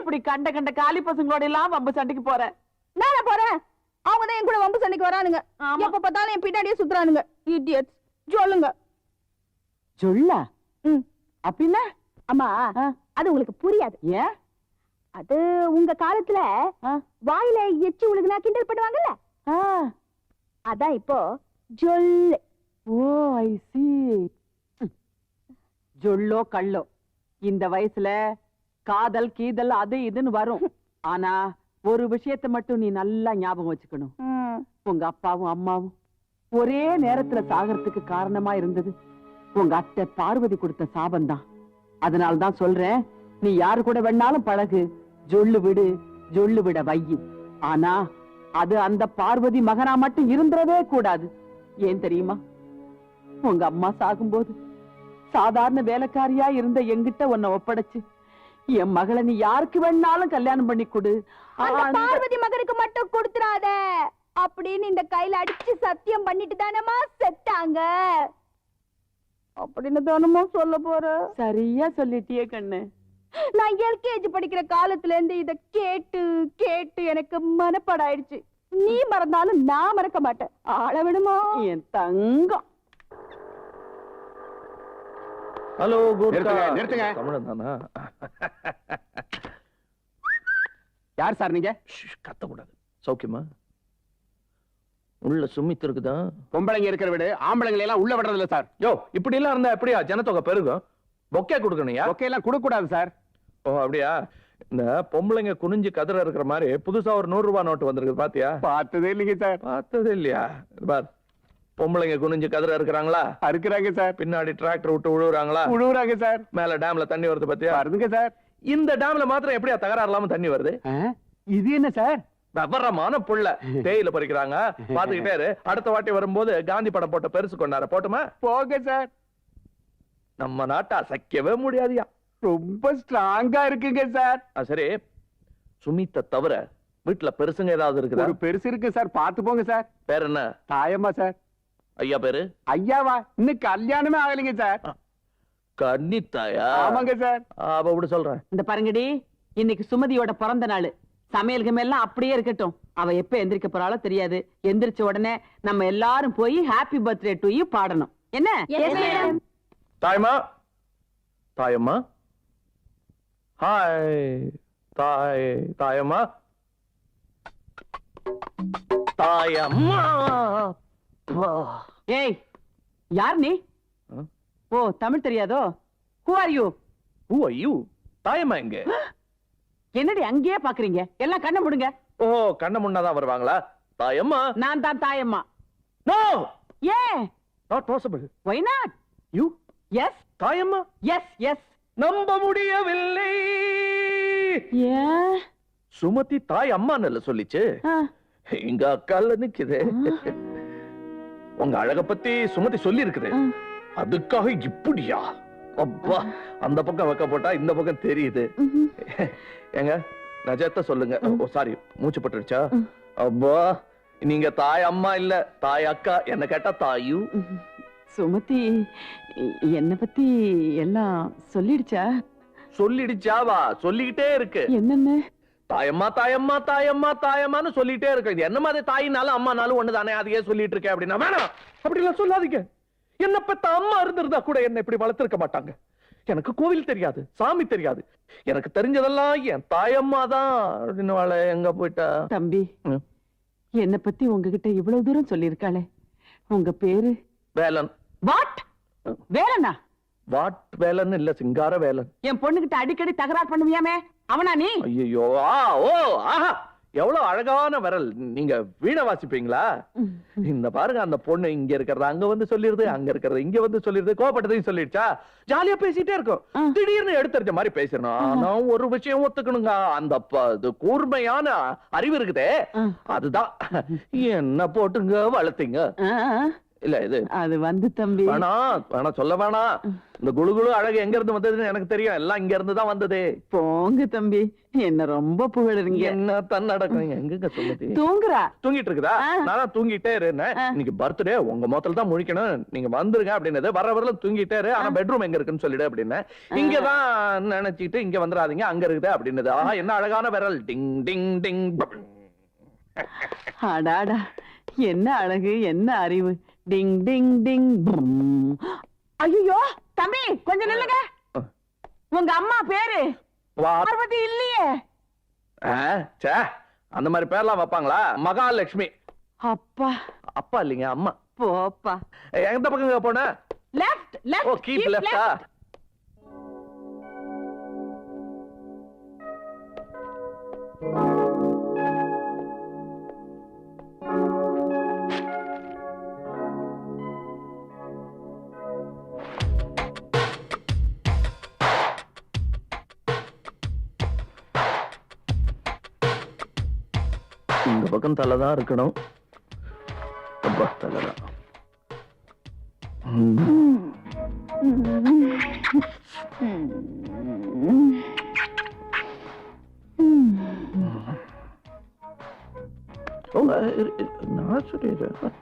இப்படி கண்ட கண்ட காலி பசங்களோட எல்லாம் வம்பு சண்டைக்கு போற? நானே போறேன் அவங்க தான் என் கூட வம்பு சண்டைக்கு வரானுங்க. எப்ப பார்த்தாலும் என் பின்னாடியே சுத்துறானுங்க. இடியட்ஸ் சொல்லுங்க. சொல்லா? ம். அப்படின்னா? அம்மா. அது உங்களுக்கு புரியாது. ஏன்? அது உங்க காலத்துல. வாயில எச்சி உழுகுனா கிண்டல் பண்ணுவாங்கல்ல? அதான் இப்போ ஜொல்லு. ஓ ஐ சி ஜொல்லோ கள்ளோ இந்த வயசுல காதல் கீதல் அது இதுன்னு வரும். ஆனா ஒரு விஷயத்தை மட்டும் நீ நல்லா ஞாபகம் வச்சுக்கணும். உங்க அப்பாவும் அம்மாவும் ஒரே நேரத்துல சாகறதுக்கு காரணமா இருந்தது. உங்க அத்தை பார்வதி கொடுத்த அதனால தான் சொல்றேன் நீ யாரு கூட வேணாலும் பழகு. ஜொல்லு விடு ஜொல்லு விட வையி ஆனா அது அந்த பார்வதி மகனா மட்டும் இருந்துடவே கூடாது. ஏன் தெரியுமா? உங்க அம்மா சாகும்போது சாதாரண வேலைக்காரியா இருந்த என்கிட்ட உன்னை ஒப்படைச்சு என் மகளை நீ யாருக்கு வேணாலும் கல்யாணம் பண்ணி கொடு. பார்வதி மகனுக்கு மட்டும் கொடுத்துறாத. அப்படின்னு இந்த கையில அடிச்சு சத்தியம் பண்ணிட்டு தானமா செத்தாங்க. அப்படின்னு தானமா சொல்ல போற? சரியா சொல்லிட்டியே கண்ணு. நான் எல்கேஜி படிக்கிற காலத்துல இருந்து இத கேட்டு கேட்டு எனக்கு மனப்பாடாயிடுச்சு. நீ மறந்தாலும் நான் மறக்க மாட்டேன். ஆள விடுமா? என் தங்கம். ஹலோ நிறுத்துங்க, நிறுத்துங்க. தமிழன் தானா? யார் சார் நீங்க? கத்தக்கூடாது. சௌக்கியமா? உள்ள சுமித் இருக்குதா? பொம்பளைங்க இருக்கிற வீடு ஆம்பளைங்களை எல்லாம் உள்ள விடுறது இல்ல சார். யோ இப்படி எல்லாம் இருந்தா எப்படியா? ஜனத்தொகை பெருகும். பொக்கே கொடுக்கணும்யா ஒகே எல்லாம் கொடுக்க கூடாது சார். ஓ அப்படியா? இந்த பொம்பளைங்க குனிஞ்சு கதிர இருக்கிற மாதிரி புதுசா ஒரு நூறு ரூபாய் நோட்டு வந்திருக்கு பாத்தியா? பார்த்ததே இல்லைங்க சார். பார்த்தது இல்லையா? பார். பொம்பளைங்க குனிஞ்சு கதிர இருக்கிறாங்களா? அறுக்குறாங்க சார். பின்னாடி டிராக்டர் விட்டு விழுவுறாங்களா உழுவுறாங்க சார். மேல டேம்ல தண்ணி வருது பாத்தியா? வருதுங்க சார். இந்த டேம்ல மாத்திரம் எப்படியா தகராறு இல்லாம தண்ணி வருது? இது என்ன சார்? விவரமான புள்ள. தேயில பறிக்கிறாங்க. பாத்துக்கிட்டே அடுத்த வாட்டி வரும்போது காந்தி படம் போட்ட பெருசு கொண்டார போட்டுமா? போங்க சார். நம்ம நாட்டை அசைக்கவே முடியாதுயா. ரொம்ப ஸ்ட்ராங்கா இருக்குங்க சார். சரி. சுமித்த தவிர வீட்டுல பெருசுங்க ஏதாவது இருக்குதா? ஒரு பெருசு இருக்கு சார். பார்த்து போங்க சார். பேர் என்ன? தாயம்மா சார். ஐயா பேரு? ஐயாவா? இன்னும் கல்யாணமே ஆகலைங்க சார். கன்னித்தாயா? ஆமாங்க சார். அவ விட சொல்றேன். இந்த பாருங்கடி இன்னைக்கு சுமதியோட பிறந்த நாள். சமையல் எல்லாம் அப்படியே இருக்கட்டும். அவ எப்ப எந்திரிக்க போறாளோ தெரியாது. எந்திரிச்ச உடனே நம்ம எல்லாரும் போய் ஹாப்பி பர்த்டே டு யூ பாடணும். என்ன. தாயம்மா? தாயம்மா? ஹாய் தாய் தாயம்மா? தாயம்மா. வா. ஏய் யார் நீ? ஓ தமிழ் தெரியாதோ? Who are you Who are you? தாயம்மா எங்க? என்னடி அங்கேயே பாக்குறீங்க? எல்லாம் கண்ணை முடுங்க. ஓ கண்ண முன்னாதான் வருவாங்களா? தாயம்மா. நான் தான் தாயம்மா. நோ ஏன் not possible why not you yes Thayamma? Yes yes நம்ப முடியவில்லை. ஏன் சுமதி தாய் அம்மான்னு சொல்லிச்சு. ஆ, எங்க அக்கால நிக்குது உங்க அழக பத்தி சுமதி சொல்லி இருக்குது. அதுக்காக இப்படியா? அப்பா அந்த பக்கம் வைக்க போட்டா இந்த பக்கம் தெரியுது. ஏங்க நஜத்தை சொல்லுங்க. சாரி மூச்சு பட்டுடுச்சா அப்பா நீங்க தாய் அம்மா இல்ல தாய் அக்கா என்ன கேட்டா தாயு. சுமதி என்னை பத்தி எல்லாம் சொல்லிடுச்சா? சொல்லிடுச்சாவா? சொல்லிக்கிட்டே இருக்கு. என்னன்னு? தாயம்மா தாயம்மா தாயம்மா தாயம்மான்னு சொல்லிட்டே இருக்கு. இது என்ன மாதிரி தாயினாலும் அம்மானாலும் ஒண்ணுதானே? அதையே சொல்லிட்டு இருக்கேன் அப்படின்னா வேணாம். அப்படி எல்லாம் சொல்லாதீங்க. என்ன பெத்த அம்மா இருந்திருந்தா கூட என்ன இப்படி வளர்த்திருக்க மாட்டாங்க. எனக்கு கோவில் தெரியாது சாமி தெரியாது. எனக்கு தெரிஞ்சதெல்லாம் என் தாயம்மா தான். அப்படின்னு வாழ எங்க போயிட்டா? தம்பி. என்னை பத்தி உங்ககிட்ட இவ்வளவு தூரம் சொல்லியிருக்காளே. உங்க பேரு? வேலன். வாட்? வேலனா? வாட் வேலன் இல்ல சிங்கார வேலன் என் பொண்ணுகிட்ட அடிக்கடி தகராறு பண்ணுவியாமே? அவனா நீ? ஐயோ ஆ ஓ ஆஹா. எவ்வளவு அழகான விரல். நீங்க வீணை வாசிப்பீங்களா? இந்த பாருங்க அந்த பொண்ணு இங்க இருக்கிறது அங்க வந்து சொல்லிருது அங்க இருக்கிறது இங்க வந்து சொல்லிருது. கோபப்பட்டதையும் சொல்லிடுச்சா? ஜாலியா பேசிட்டே இருக்கும். திடீர்னு எடுத்தறிஞ்ச மாதிரி பேசணும் ஆனா ஒரு விஷயம் ஒத்துக்கணுங்க. அந்த கூர்மையான அறிவு இருக்குதே. அதுதான். என்ன போட்டுங்க வளர்த்தீங்க. இல்ல இது அது வந்து தம்பி. வேணாம் வேணாம் சொல்ல வேணாம் இந்த குளு அழகு எங்க இருந்து வந்ததுன்னு எனக்கு தெரியும். எல்லாம் இங்க இருந்து தான் வந்தது. போங்க தம்பி. என்ன ரொம்ப புகழுறீங்க. என்ன தன்னடக்கம்? எங்க சொல்லுது? தூங்குறா. தூங்கிட்டு இருக்குதா. நான் தூங்கிட்டே இருந்தேன். இன்னைக்கு பர்த்டே உங்க முகத்துல தான் முழிக்கணும். நீங்க வந்துருங்க அப்படின்னது. வர வரல தூங்கிட்டே இரு. ஆனா பெட்ரூம் எங்க இருக்குன்னு சொல்லிடு அப்படின்னு. இங்கதான் நினைச்சிட்டு இங்க வந்துடாதீங்க. அங்க இருக்குது அப்படின்னது. ஆஹா என்ன அழகான விரல். டிங் டிங் டிங். அடாடா. என்ன அழகு என்ன அறிவு. டிங் டிங் டிங் ஐயோ தம்பி கொஞ்சம் நில்லுங்க. உங்க அம்மா பேரு? பார்வதி இல்லையே. ச்சே, அந்த மாதிரி பேர்லாம் வைப்பாங்களா? மகாலட்சுமி. அப்பா. அப்பா இல்லைங்க அம்மா. போப்பா எந்த பக்கம் போன? லெஃப்ட் ஓ லெஃப்ட் கீப் லெஃப்டா இந்த பக்கம் தலை தான் இருக்கணும். அப்பா தலை தான் உங்க இரு- இரு- நான் சொல்லிடுறேன்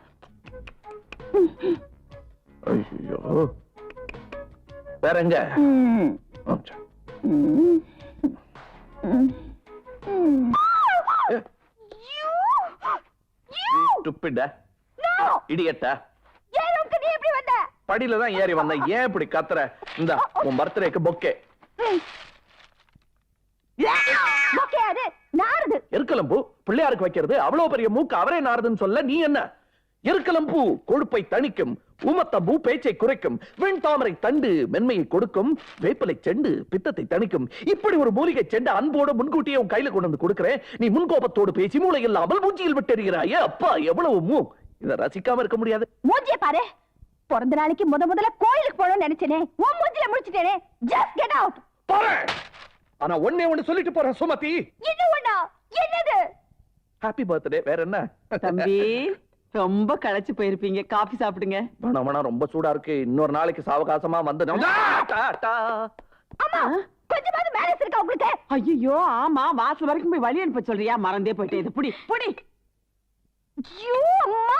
ஐயோ. வேற எங்க? ஆ, சரி. ஏ. ஆ? இடியட்டா ஏன் ரூம்க்கு நீ எப்படி வந்த? படியில தான் ஏறி வந்தேன் ஏன் இப்படி கத்துற? இந்த உன் பர்த்டேக்கு பொக்கே. ஓகே அது நாருது எருக்கலம்பூ பிள்ளையாருக்கு வைக்கிறது அவ்வளவு பெரிய மூக்கு அவரே நாறுதுன்னு சொல்ல நீ என்ன? எருக்கலம்பூ கொழுப்பை தணிக்கும் ஊமத்தம்பூ பேச்சை குறைக்கும் வெண் தாமரை தண்டு மென்மையை கொடுக்கும் வேப்பிலை செண்டு பித்தத்தை தணிக்கும். இப்படி ஒரு மூலிகை செண்டு அன்போட முன்கூட்டியே உன் கையில கொண்டு வந்து கொடுக்கிறேன். நீ முன்கோபத்தோடு பேசி மூளை இல்லாமல் மூஞ்சியில் விட்டெறிகிறாயே அப்பா எவ்வளவு மூ? இதை ரசிக்காம இருக்க முடியாது. மூஞ்சிய பாரு. பிறந்த நாளைக்கு முத முதல்ல கோயிலுக்கு போகணும்னு நினைச்சேனே. உன் மூஞ்சில முடிச்சிட்டேனே. ஜஸ்ட் கெட் அவுட் போறேன் ஆனா ஒண்ணே ஒண்ணு சொல்லிட்டு போறேன் சுமதி. இது ஒண்ணா? என்னது? ஹாப்பி பர்த்டே வேற என்ன? தம்பி. ரொம்ப களைச்சு போயிருப்பீங்க. காபி சாப்பிடுங்க. வேணாம் வேணாம் ரொம்ப சூடா இருக்கு. இன்னொரு நாளைக்கு சாவகாசமா வந்து டா, டா. அம்மா கொஞ்சமாவது மேனஸ் இருக்கா உங்களுக்கு? ஐயோ ஆமா வாசல் வரைக்கும் போய் வழி அனுப்ப சொல்றியா? மறந்தே போயிட்டே இது புடி புடி. ஐயோ அம்மா!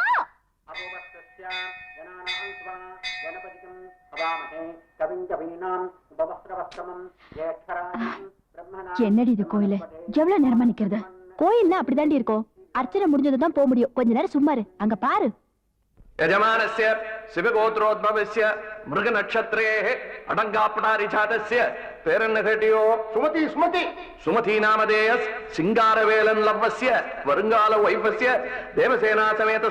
என்னடி இது கோயிலு? எவ்வளவு நேரமா நிக்கிறது? கோயில்னா அப்படிதாண்டி இருக்கும். அர்ச்சனை முடிஞ்சதுதான் போக முடியும். கொஞ்ச நேரம் சும்மா இரு. அங்க பாரு. யஜமானஸ்ய சிவகோத்ரோத்பவஸ்ய மிருக நட்சத்திரேஹே அடங்காப்படாரிஜாதஸ்ய பேரன்னகட்டியோ சுமதி சுமதி. சுமதி நாமதேயஸ் சிங்காரவேலன் லவ்வஸ்ய வருங்கால வைஃபஸ்ய தேவசேனா சமேத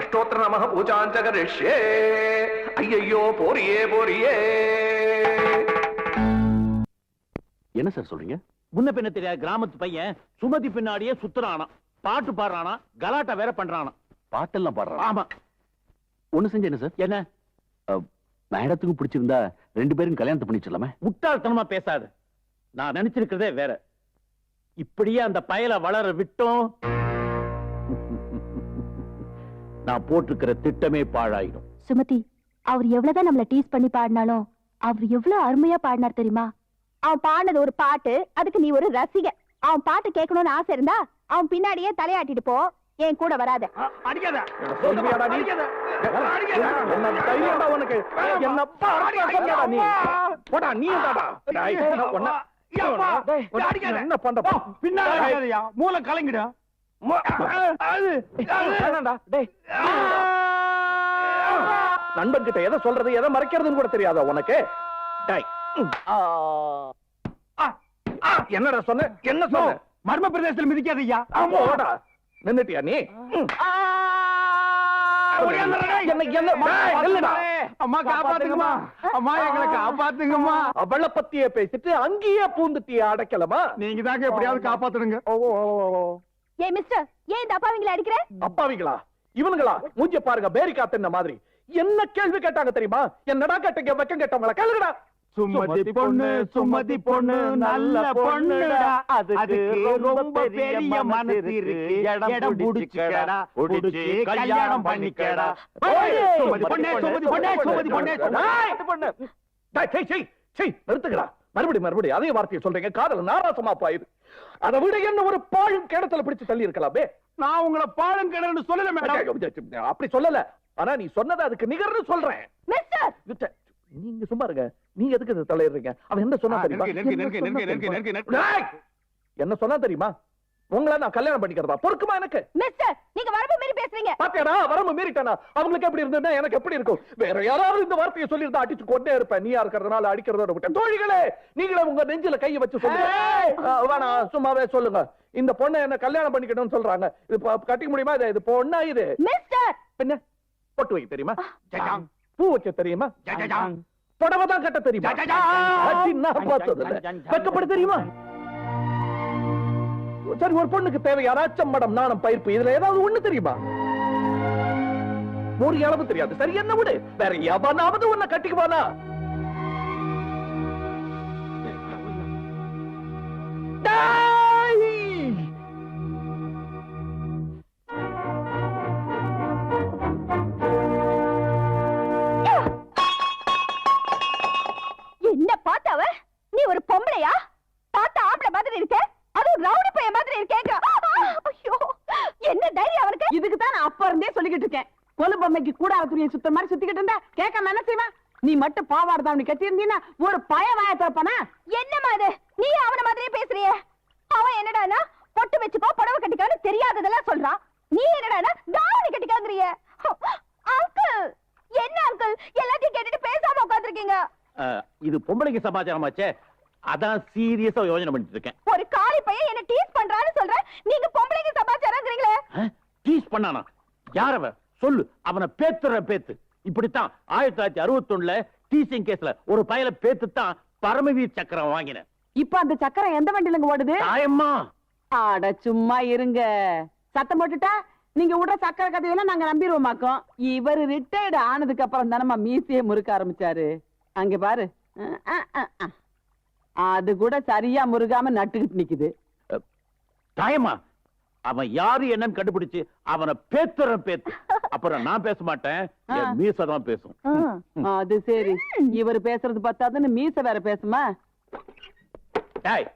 அஷ்டோத்திர நமக பூஜாஞ்ச கரிஷ்யே போரியே போரியே. என்ன சார் சொல்றீங்க? முன்ன பின்ன தெரியாத கிராமத்து பையன் சுமதி பின்னாடியே சுத்துறானா பாட்டு பாடுறானா கலாட்டா வேற பண்றானா பாட்டெல்லாம் பாடுறான். ஆமா. ஒண்ணு செஞ்ச என்ன சார் என்ன? மேடத்துக்கும் பிடிச்சிருந்தா ரெண்டு பேரும் கல்யாணத்தை பண்ணி சொல்லாமே முட்டாள்தனமா பேசாது. நான் நினைச்சிருக்கிறதே வேற. இப்படியே அந்த பயலை வளர விட்டோம். நான் போட்டிருக்கிற திட்டமே பாழாயிடும். சுமதி அவர் எவ்வளவுதான் நம்மள டீஸ் பண்ணி பாடினாலும் அவர் எவ்வளவு அருமையா பாடினார் தெரியுமா? அவன் பாடினது ஒரு பாட்டு அதுக்கு நீ ஒரு ரசிகை அவன் பாட்டு கேட்கணும்னு ஆசை இருந்தா அவன் பின்னாடியே தலையாட்டிட்டு போ. என் கூட வராத? என்ன பண்ற? பின்னாடி மூளை கலங்கிடு. நண்பன் கிட்ட எதை சொல்றது எதை மறைக்கிறதுன்னு கூட தெரியாதா உனக்கு? டேய். என்னடா சொன்ன? என்ன சொன்ன? மர்ம பிரதேசத்தில் மிதிக்காதய்யா போடா நின்னுட்டியா நீ. அம்மா காப்பாத்துங்கம்மா. அம்மா எங்களை காப்பாத்துங்கம்மா. அவளை பத்தியே பேசிட்டு அங்கேயே பூந்துட்டிய அடைக்கலமா? நீங்க தாங்க எப்படியாவது காப்பாத்துடுங்க. ஓ, ஓ, ஓ, ஓ. ஏய் மிஸ்டர் ஏன் இந்த அப்பாவிங்களை அடிக்கிற? அப்பாவிங்களா? இவனுங்களா? மூஞ்சி பாருங்க பேரிக்கா தின்ன மாதிரி? என்ன கேள்வி கேட்டாங்க தெரியுமா? என்னடா கேட்டீங்க வெக்கம் கேட்டவங்களா? கேளுடா சுமதி பொண்ணு சுமதி பொண்ணு நல்ல பொண்ணுடா. அதுக்கு ரொம்ப பெரிய மனசு இருக்கு. இடம் புடிச்சுக்கடா புடிச்சு கல்யாணம் பண்ணிக்கடா. சுமதி பொண்ணே சுமதி பொண்ணே சுமதி பொண்ணே ஏய், இது பண்ணு. டேய், சீ, சீ, சீ, நிறுத்துக்கடா. மறுபடி மறுபடி அதே வார்த்தையை சொல்றீங்க. காதல் நாராசமா பாயுது அதை விட என்ன ஒரு பாழும் கிணத்துல பிடிச்சு தள்ளி இருக்கலாமே நான் உங்களை பாலம் கிணறு சொல்லல மேடம். அப்படி சொல்லல. ஆனா நீ சொன்னது அதுக்கு நிகர்னு சொல்றேன். நீங்க சும்மா இருங்க. நீங்க எதுக்கு இது தலையிடுறீங்க? அவன் என்ன சொன்னா தெரியுமா? என்ன சொன்னா தெரியுமா? உங்களை நான் கல்யாணம் பண்ணிக்கிறதா? பொறுக்குமா எனக்கு? மிஸ்டர் நீங்க வரம்பு மீறி பேசுறீங்க. பாத்தியாடா வரம்பு மீறிட்டானா? அவங்களுக்கு எப்படி இருந்ததுன்னா எனக்கு எப்படி இருக்கும்? வேற யாராவது இந்த வார்த்தையை சொல்லியிருந்தா அடிச்சு கொண்டே இருப்பேன். நீயா இருக்கிறதுனால அடிக்கிறதோட விட்டேன். தோழிகளே நீங்களே உங்க நெஞ்சில கையை வச்சு சொல்லுங்க. சும்மாவே சொல்லுங்க. இந்த பொண்ணை என்ன கல்யாணம் பண்ணிக்கணும்னு சொல்றாங்க. இது கட்டிக்க முடியுமா? இது இது பொண்ணா இது? மிஸ்டர்! பின்ன பொட்டு வைக்க தெரியுமா. பூ வைக்க தெரியுமா. புடவை தான் கட்ட தெரியுமா? நான் தெரியுமா? சரி ஒரு பொண்ணுக்கு தேவையான அச்சம் மடம் நாணம் பயிர்ப்பு இதுல ஏதாவது ஒண்ணு தெரியுமா? ஒரு அளவு தெரியாது. சரி என்ன விடு? வேற எவனாவது உன்னை கட்டிக்குவானா? பாவாடை தாவணி ஒரு பய வாய திறப்பானா? என்னம்மா இது நீ அவன மாதிரியே பேசுறிய. அவன் என்னடானா பொட்டு வச்சுக்கோ புடவை கட்டிக்கோன்னு தெரியாததெல்லாம் சொல்றான் நீ என்னடானா தாவணி கட்டிக்கோங்கறிய அங்கிள் என்ன அங்கிள் எல்லாத்தையும் கேட்டுட்டு பேசாம உட்கார்ந்திருக்கீங்க. அஹ், இது பொம்பளைக்கு சமாச்சாரமாச்சே. அதான் சீரியஸா யோசனை பண்ணிட்டு இருக்கேன் ஒரு காளி பையன் என்ன டீஸ் பண்றான்னு சொல்ற நீங்க பொம்பளைங்க சமாச்சாரங்கிறீங்களே. டீஸ் பண்ணானா? யாரவ சொல்லு. அவனை பேத்துற பேத்து. இப்படித்தான் ஆயிரத்தி தொள்ளாயிரத்தி அறுபத்தொன்னுல டீசிங் கேஸ்ல ஒரு பயல பேத்து தான் பரமவீர் சக்கரம் வாங்கினேன். இப்ப அந்த சக்கரம் எந்த வண்டியிலங்க ஓடுது? தாயம்மா. ஆட சும்மா இருங்க. சத்தம் போட்டுட்டா நீங்க விடுற சக்கரை கதையெல்லாம் நாங்க நம்பிடுவோமாக்கோம். இவர் ரிட்டையர்டு ஆனதுக்கு அப்புறம் தானம்மா மீசையே முறுக்க ஆரம்பிச்சாரு. அங்க பாரு. அது கூட சரியா முருகாம நட்டுக்கிட்டு நிக்குது. தாயம்மா அவன் யாரு என்னன்னு கண்டுபிடிச்சு அவனை பேத்துற பேத்து. அப்புறம் நான் பேச மாட்டேன். என் மீசை தான் பேசும். அது சரி. இவர் பேசுறது பத்தாதுன்னு மீச வேற பேசுமா? டேய்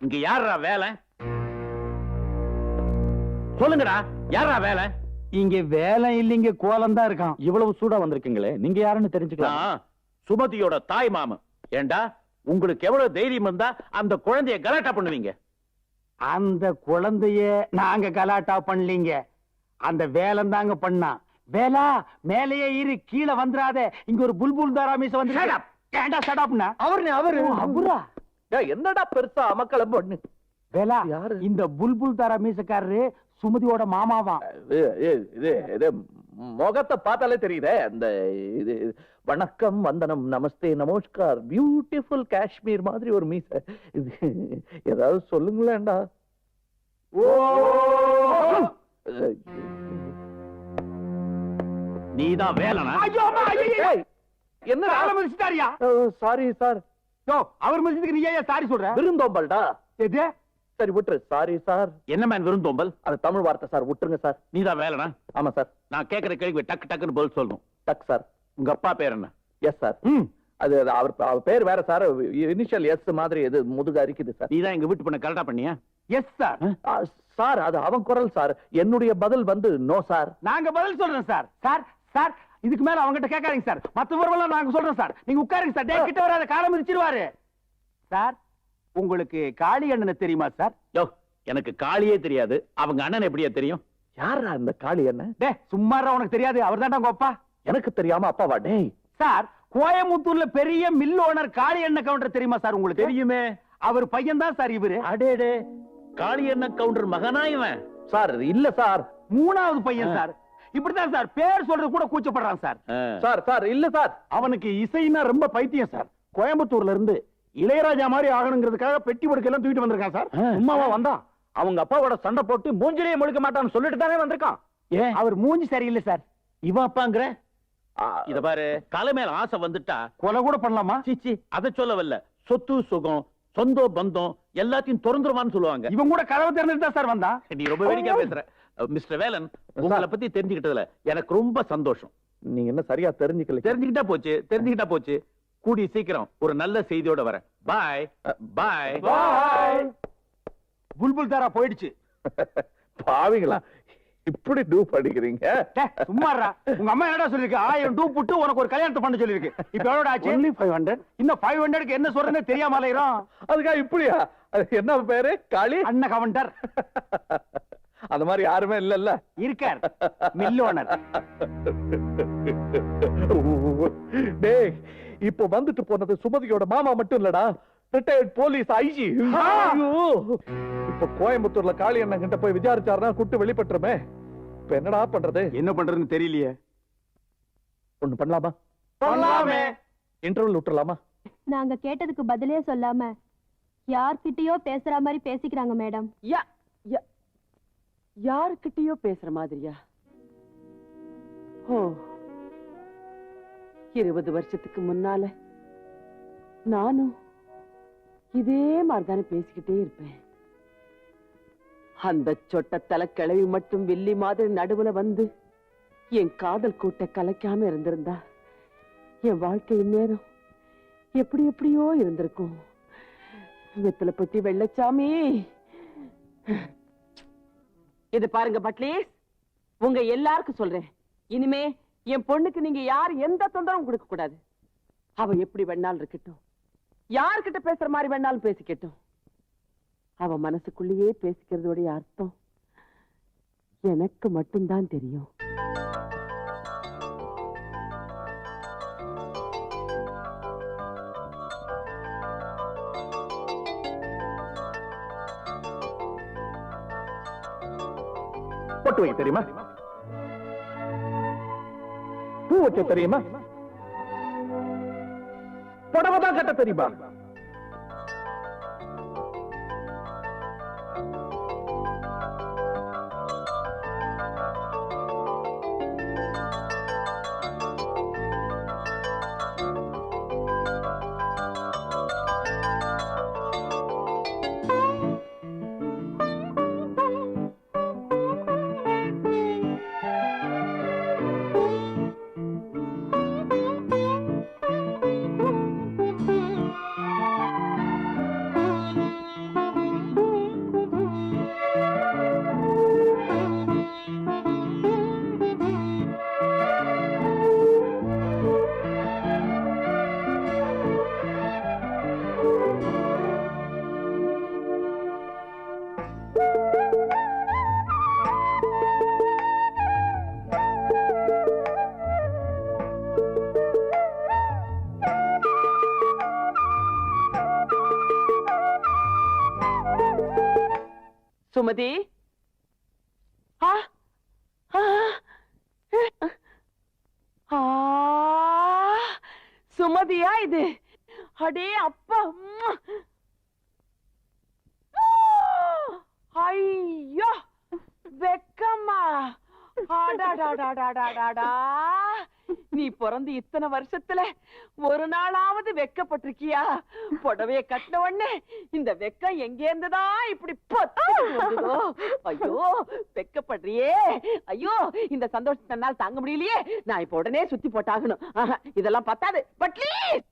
இங்க யாரா வேலை? சொல்லுங்கடா யாரா வேலை? இங்க வேலை இல்லைங்க கோலம் தான் இருக்கான். இவ்வளவு சூடா வந்திருக்கீங்களே நீங்க யாருன்னு தெரிஞ்சுக்கலாம். சுமதியோட தாய் மாமன். ஏண்டா உங்களுக்கு எவ்வளவு தைரியம் இருந்தா அந்த குழந்தைய கலாட்டா பண்ணுவீங்க? அந்த குழந்தைய நாங்க கலாட்டா பண்ணலீங்க. அந்த வேலம் தாங்க பண்ணா. வேலா மேலேயே இரு கீழே வந்துராத இங்க ஒரு புல்புல் தாராமீச வந்து ஏண்டா சடாப்னா அவரு. அவரு? அவரா என்னடா பெருசா அமக்கள பொண்ணு? வேலா யாரு? இந்த புல்புல் தாரா மீசக்காரரு சுமதியோட மாமாவாம் இது இது- முகத்தை பார்த்தாலே தெரியுதே. அந்த இது வணக்கம் வந்தனம் நமஸ்தே நமஸ்கார். பியூட்டிஃபுல் காஷ்மீர் மாதிரி ஒரு மீச. இது ஏதாவது சொல்லுங்களேன்டா. நீதான் வேலைனா? காலை மிதிச்சிட்டாரியா சாரி சார் யோ அவர் மிதிச்சதுக்கு நீ ஏன் சாரி சொல்ற? விருந்தோம்பல்டா. எது? சரி விட்டுரு. Sorry sir. என்ன மேன் விருந்தோம்பல்? அது தமிழ் வார்த்தை சார். விட்டுருங்க சார். நீதான் வேலைனா? ஆமா சார். நான் கேக்குற கேள்வி டக்கு டக்குன்னு பதில் சொல்லணும். டக் சார். உங்க அப்பா பேர் என்ன? Yes sir. ம். அது அவர் அவர் பேர் வேற சார். இனிஷியல் எஸ் மாதிரி இது முதுகு அரிக்குது சார். நீதான் எங்க வீட்டு பொண்ணை கரெக்டா பண்ணியா? எஸ் சார் சார் அது அவன் குரல் சார். என்னுடைய பதில் வந்து நோ சார். நாங்க பதில் சொல்றோம் சார். சார் சார் இதுக்கு மேல அவங்ககிட்ட கேட்காதீங்க சார். மத்த விவரம் நாங்க சொல்றோம் சார். நீங்க உட்காருங்க சார். டே கிட்ட வராத காலம் மிதிச்சிருவாரு. சார் உங்களுக்கு காளி அண்ணனை தெரியுமா சார்? யோ எனக்கு காளியே தெரியாது. அவங்க அண்ணன் எப்படியா தெரியும். யாரா இந்த காளி என்ன டே சும்மாரா உனக்கு தெரியாது. அவர் தான்டா உங்க அப்பா. எனக்கு தெரியாம அப்பாவா டேய்? சார் கோயம்புத்தூர்ல பெரிய மில் ஓனர் காளி அண்ணன் கவுண்டர் தெரியுமா சார் உங்களுக்கு? தெரியுமே. அவர் பையன் தான் சார் இவரு. அடேடே. காளி அண்ணன் கவுண்டர் மகனா இவன்? சார் இல்ல சார். மூணாவது பையன் சார். இப்படித்தான் சார் பேர் சொல்றது கூட கூச்சப்படுறான் சார். சார் சார் இல்ல சார். அவனுக்கு இசைன்னா ரொம்ப பைத்தியம் சார். கோயம்புத்தூர்ல இருந்து இளையராஜா மாதிரி ஆகணுங்கிறதுக்காக பெட்டி படுக்கையெல்லாம் தூக்கிட்டு வந்திருக்கான் சார். சும்மாவா வந்தான். அவங்க அப்பாவோட சண்டை போட்டு மூஞ்சிலேயே முழுக்க மாட்டான்னு சொல்லிட்டு தானே வந்திருக்கான். ஏன் அவர் மூஞ்சி சரியில்லை சார். இவன் அப்பாங்கிற? இத பாரு கலை மேல ஆசை வந்துட்டா கொலை கூட பண்ணலாமா? சீச்சி அத சொல்ல வரல சொத்து சுகம் சொந்த பந்தம் எல்லாத்தையும் திறந்துருவான்னு சொல்லுவாங்க. இவன் கூட கதவை திறந்துட்டு தான் சார் வந்தான். நீ ரொம்ப வேடிக்கையா பேசுற. மிஸ்டர் வேலன் உங்களை பத்தி தெரிஞ்சுக்கிட்டதுல எனக்கு ரொம்ப சந்தோஷம். நீங்க என்ன சரியா தெரிஞ்சுக்கல தெரிஞ்சுக்கிட்டா போச்சு தெரிஞ்சுக்கிட்டா போச்சு. கூடி சீக்கிரம் ஒரு நல்ல செய்தியோட வரேன். பாய் பாய் பாய் புல்புல் தாரா போயிடுச்சு. பாவிங்களா. இப்படி டூ படிக்கிறீங்க டேய், சும்மா இருடா. உங்க அம்மா என்னடா சொல்லிருக்கு? ஆயிரம் டூ புட்டு உனக்கு ஒரு கல்யாணத்தை பண்ண சொல்லிருக்கு. இப்ப எவ்வளவு ஆச்சு? ஒன்லி ஃபைவ் ஹண்ட்ரட் இன்னும் ஃபைவ் ஹண்ட்ரட்க்கு என்ன சொல்றேன்னு தெரியாம அலையிறோம். அதுக்கா இப்படியா? அது என்ன பேரு? காளி? அண்ணன் கவண்டர். அந்த மாதிரி யாருமே இல்லல்ல. இருக்கார். மில் ஓனர் டேய் இப்போ வந்துட்டு போனது சுமதியோட மாமா மட்டும் இல்லடா. Retired police IG. இப்ப கோயம்புத்தூர்ல காளி அண்ணன் கிட்ட போய் விசாரிச்சாருன்னா குட்டு வெளிப்பட்டுருமே. இப்ப என்னடா பண்றது? என்ன பண்றதுன்னு தெரியலையே. ஒண்ணு பண்ணலாமா? பண்ணலாமே. இன்டர்வல் விட்டுறலாமா? நாங்க கேட்டதுக்கு பதிலே சொல்லாம யார்கிட்டயோ பேசுற மாதிரி பேசிக்கிறாங்க மேடம். யா யா- யாருக்கிட்டயோ பேசுற மாதிரியா? ஓ இருபது வருஷத்துக்கு முன்னால நானும் இதே மாதிரிதானே பேசிக்கிட்டே இருப்பேன். அந்த சொட்டத்தலை கிளவி மட்டும் வெள்ளி மாதிரி நடுவுல வந்து என் காதல் கூட்ட கலைக்காம இருந்திருந்தா என் வாழ்க்கை இந்நேரம் எப்படி எப்படியோ இருந்திருக்கும். வெத்தலை பட்டி வெள்ளச்சாமி. இது பாருங்க பட்லீஸ் உங்க எல்லாருக்கும் சொல்றேன். இனிமே என் பொண்ணுக்கு நீங்க யார் எந்த தொந்தரவும் கொடுக்க கூடாது. அவ எப்படி வேணாலும் இருக்கட்டும். யார்கிட்ட பேசுற மாதிரி வேணாலும் பேசிக்கட்டும். அவ மனசுக்குள்ளேயே பேசிக்கிறதோடைய அர்த்தம் எனக்கு மட்டும்தான் தெரியும். பொட்டு வைக்க தெரியுமா? பூ வைக்க தெரியுமா? புடவை தான் கட்ட தெரியுமா? சுமதி ஆ ஆ ஆ சுமதியா இது அடே அப்பா உம்மா. ஆ, ஐயோ வெக்கம்மா அடாடாடாடாடாடா. நீ பிறந்து இத்தனை வருஷத்துல ஒரு நாளாவது வெக்கப்பட்டிருக்கியா? புடவைய கட்டின உடனே இந்த வெக்கம் எங்க இருந்துதான் இப்படி ஐயோ வெக்கப்படுறியே. ஐயோ இந்த சந்தோஷத்தை தாங்க முடியலையே. நான் இப்ப உடனே சுத்தி போட்டாகணும். இதெல்லாம் பத்தாது. பட்லீஸ்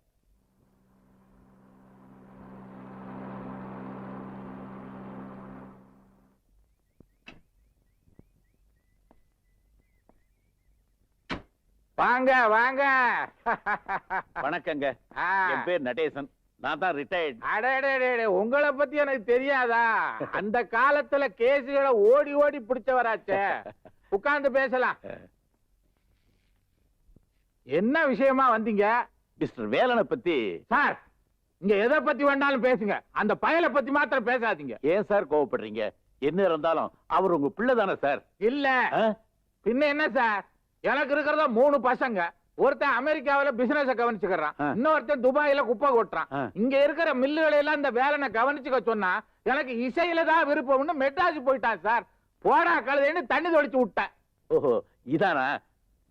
வாங்க வாங்க. வணக்கங்க. என் பேர் நடேசன். நான் தான் ரிட்டையர்ட் அடடடடே, உங்களை பத்தி எனக்கு தெரியாதா? அந்த காலத்துல கேசுகளை ஓடி ஓடி பிடிச்சவராச்சே. உட்கார்ந்து பேசலாம். என்ன விஷயமா வந்தீங்க? மிஸ்டர் வேலனை பத்தி சார் இங்க எதை பத்தி வேணாலும் பேசுங்க. அந்த பயலை பத்தி மாத்திரம் பேசாதீங்க. ஏன் சார் கோவப்படுறீங்க? என்ன இருந்தாலும் அவர் உங்க பிள்ளை தானே சார்? இல்ல? பின்ன என்ன சார்? எனக்கு இருக்கிறதா மூணு பசங்க. ஒருத்தன் அமெரிக்காவில பிசினஸ் கவனிச்சுக்கிறான். இன்னொருத்தன் துபாயில குப்பை கொட்டுறான். இங்க இருக்கிற மில்லுகளை எல்லாம் இந்த வேலைனை கவனிச்சுக்க சொன்னா எனக்கு இசையில தான் விருப்பம்னு மெட்ராஸ் போயிட்டான் சார். போடா கழுதைன்னு தண்ணி தொளிச்சு விட்டேன். ஓஹோ இதானா?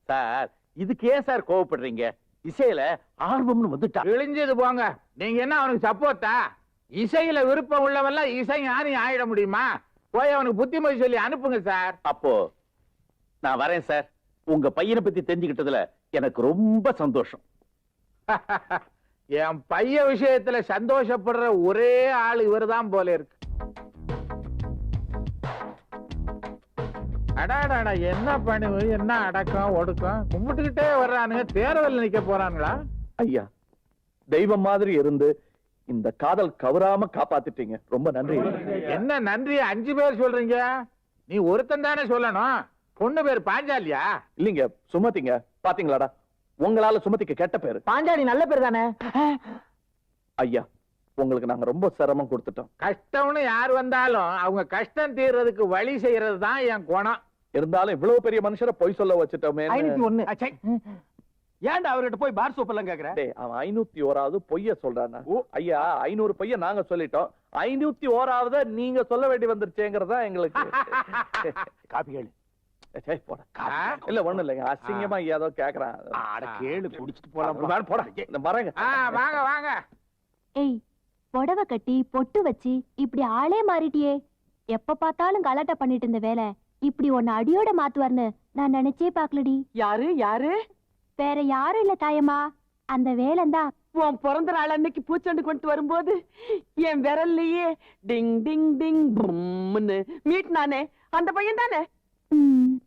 சார் இதுக்கு ஏன் சார் கோவப்படுறீங்க? இசையில ஆல்பம்னு வந்துட்டா. இழிஞ்சது போங்க. நீங்க என்ன அவனுக்கு சப்போர்ட்டா இசையில விருப்பம் உள்ளவெல்லாம் இசை ஞானி ஆயிட முடியுமா? போய் அவனுக்கு புத்திமதி சொல்லி அனுப்புங்க சார். அப்போ நான் வரேன் சார். உங்க பையனை பத்தி தெரிஞ்சுக்கிட்டதுல எனக்கு ரொம்ப சந்தோஷம். என் பைய விஷயத்துல சந்தோஷப்படுற ஒரே ஆள் இவர்தான் போல இருக்கு. அடாடாடா என்ன பணிவு? என்ன அடக்கம் ஒடுக்கம்? கும்பிட்டுக்கிட்டே வர்றானுங்க. தேர்தல் நிக்க போறானுங்களா? ஐயா தெய்வம் மாதிரி இருந்து இந்த காதல் கவராம காப்பாத்திட்டீங்க. ரொம்ப நன்றி. என்ன நன்றி அஞ்சு பேர் சொல்றீங்க? நீ ஒருத்தன் தானே சொல்லணும். பொண்ணு பேர் பாஞ்சாலியா? இல்லீங்க சுமதிங்க. பாத்தீங்களாடா? உங்களால சுமதிக்கு கெட்ட பேரு. பாஞ்சாலி நல்ல பேர் தானே? ஐயா உங்களுக்கு நாங்க ரொம்ப சிரமம் கொடுத்துட்டோம். கஷ்டம்னு யார் வந்தாலும் அவங்க கஷ்டம் தீர்றதுக்கு வழி செய்யறது தான் என் குணம். இருந்தாலும் இவ்வளவு பெரிய மனுஷரை பொய் சொல்ல வச்சுட்டோமே ஒண்ணு. ஏன்டா அவர்கிட்ட போய் பார் சோப் எல்லாம் கேக்குற? டேய் அவன் ஐநூத்தி ஓராவது பொய்ய சொல்றானா? ஐயா ஐநூறு பொய்ய நாங்க சொல்லிட்டோம். ஐநூத்தி ஓராவது நீங்க சொல்ல வேண்டி வந்துருச்சேங்கிறதா எங்களுக்கு. காப்பி. இல்ல ஒண்ணு இல்லைங்க. அசிங்கமா ஏதோ கேக்குறான். அட கேளு குடிச்சிட்டு போலாம். போடா, இந்த மரங்க. ஆ, வாங்க வாங்க. ஏய் புடவை கட்டி பொட்டு வச்சு இப்படி ஆளே மாறிட்டியே. எப்ப பார்த்தாலும் கலாட்டா பண்ணிட்டு இருந்த வேலை. இப்படி உன்னை அடியோட மாத்துவார்னு நான் நினைச்சே பாக்கலடி யாரு யாரு? வேற யாரும் இல்ல தாயம்மா. அந்த வேலைந்தான் உன் பிறந்த நாள் அன்னைக்கு பூச்செண்டு கொண்டு வரும்போது என் விரல்லையே டிங் டிங் டிங் பும்னு மீட்னானே அந்த பையன் தானே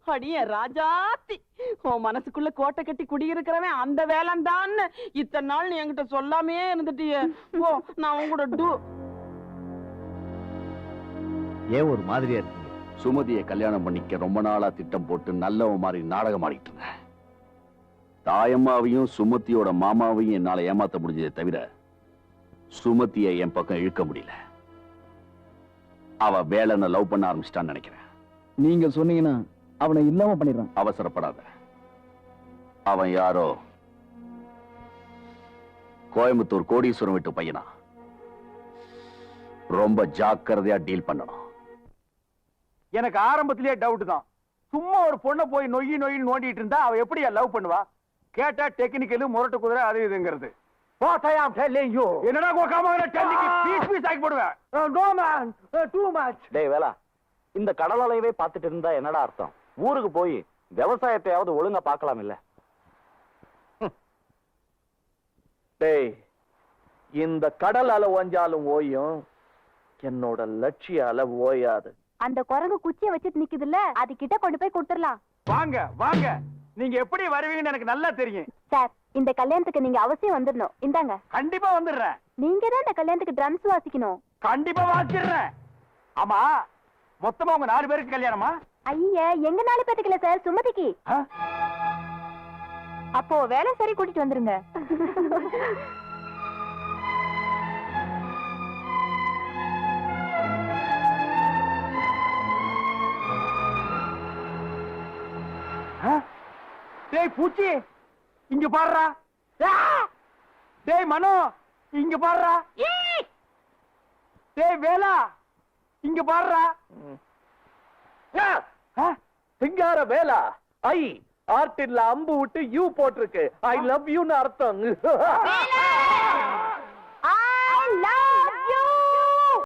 அடிய ராஜாத்தி. உன் மனசுக்குள்ள கோட்டை கட்டி குடியிருக்கிறவன் அந்த வேலைந்தான்னு இத்தனை நாள் நீ என்கிட்ட சொல்லாமே இருந்துட்டியே. ஓ நான் உங்களோட டூ. ஏன் ஒரு மாதிரியா இருக்கீங்க? சுமதியை கல்யாணம் பண்ணிக்க ரொம்ப நாளா திட்டம் போட்டு நல்லவன் மாதிரி நாடகம் ஆடிட்டு இருந்தேன். தாயம்மாவையும் சுமதியோட மாமாவையும் என்னால ஏமாத்த முடிஞ்சதே தவிர சுமதியை என் பக்கம் இழுக்க முடியல. அவ வேலனை லவ் பண்ண ஆரம்பிச்சிட்டான்னு நினைக்கிறேன். நீங்க சொன்னீங்கன்னா அவனை இல்லாம பண்ணிடுறான். அவசரப்படாத. அவன் யாரோ? கோயம்புத்தூர் கோடீஸ்வரம் விட்டு பையனா? ரொம்ப ஜாக்கிரதையா டீல் பண்ணணும். எனக்கு ஆரம்பத்திலேயே டவுட் தான். சும்மா ஒரு பொண்ணை போய் நொய்யி நொய்யி நோண்டிட்டு இருந்தா அவ எப்படி லவ் பண்ணுவா? கேட்டா டெக்னிக்கலு முரட்டு குதிரை அது இதுங்கிறது. என்னடா கோக்காம டெல்லிக்கு பீஸ் பீஸ் ஆக்கி போடுவேன். நோ மேன் டூ மச் டேய் வேலா இந்த கடல் அலையவே பார்த்துட்டு இருந்தா என்னடா அர்த்தம்? ஊருக்கு போய் விவசாயத்தையாவது ஒழுங்கா பார்க்கலாம் இல்ல டேய் இந்த கடல் அலை ஓஞ்சாலும் ஓயும் என்னோட லட்சிய அலை ஓயாது. அந்த குரங்கு குச்சியை வச்சுட்டு நிக்குதுல்ல அது கிட்ட கொண்டு போய் கொடுத்துடலாம். வாங்க வாங்க. நீங்க எப்படி வருவீங்கன்னு எனக்கு நல்லா தெரியும். சார் இந்த கல்யாணத்துக்கு நீங்க அவசியம் வந்துடணும். இந்தாங்க. கண்டிப்பா வந்துடுறேன். நீங்க தான் இந்த கல்யாணத்துக்கு ட்ரம்ஸ் வாசிக்கணும். கண்டிப்பா வாசிடுறேன் ஆமா மொத்தமா உங்க நாலு பேருக்கு கல்யாணமா? ஐய எங்க நாலு பேத்துக்கு இல்ல சார்? சுமதிக்கு? அப்போ வேலை சரி கூட்டிட்டு வந்துருங்க? டேய் பூச்சி. இங்க பாடுறா டேய் மனோ. இங்க பாடுறா டேய் வேலா. இங்க பாடுறா? சிங்கார வேலா. ஐ ஆர்டில்ல அம்பு விட்டு யூ போட்டிருக்கு. ஐ லவ் யூன்னு அர்த்தம்.